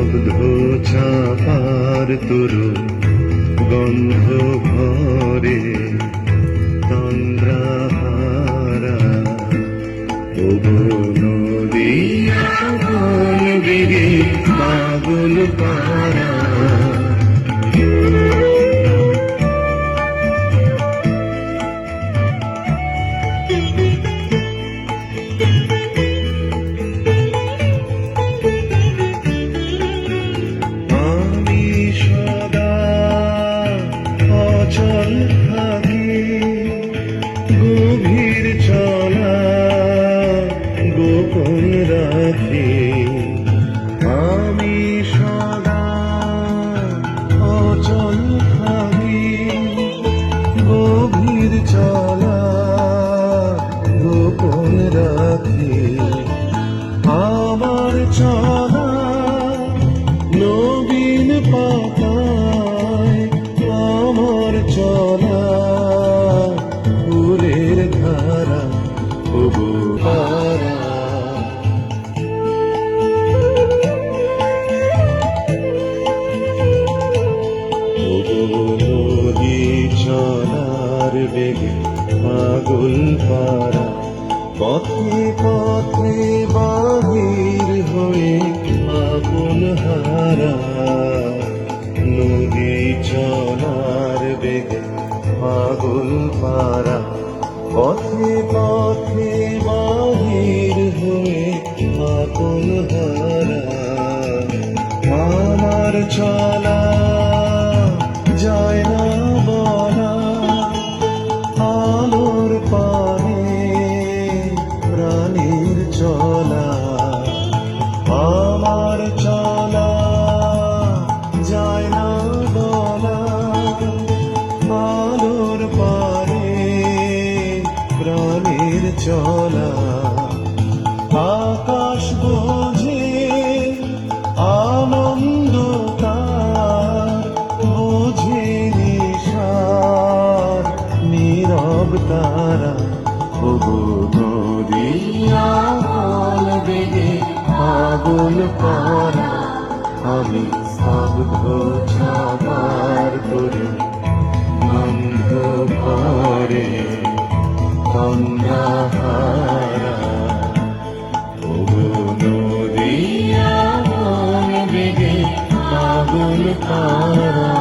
স্তব্ধ চাপার তরু গন্ধ ভরে তন্দ্রাহারা নদী পাগল পারা গোপন আমি গভীর চলা আমার চলা নবীন পাতায় আমার চলা তবু নদী চলার বেগে পাগল পারা পথে পথে বাহির হয়ে আপন হারা, নদী চলার বেগে পাগল পারা পথে পথে বাহির হয়ে আপন হারা, আমার চলা চলা। আকাশ বোঝে আনন্দ তার, বোঝে নিশার, নীরব তারা। নদিয়া বেগে পাগল পারা আমি স্তব্ধ ছাবার নদিয়া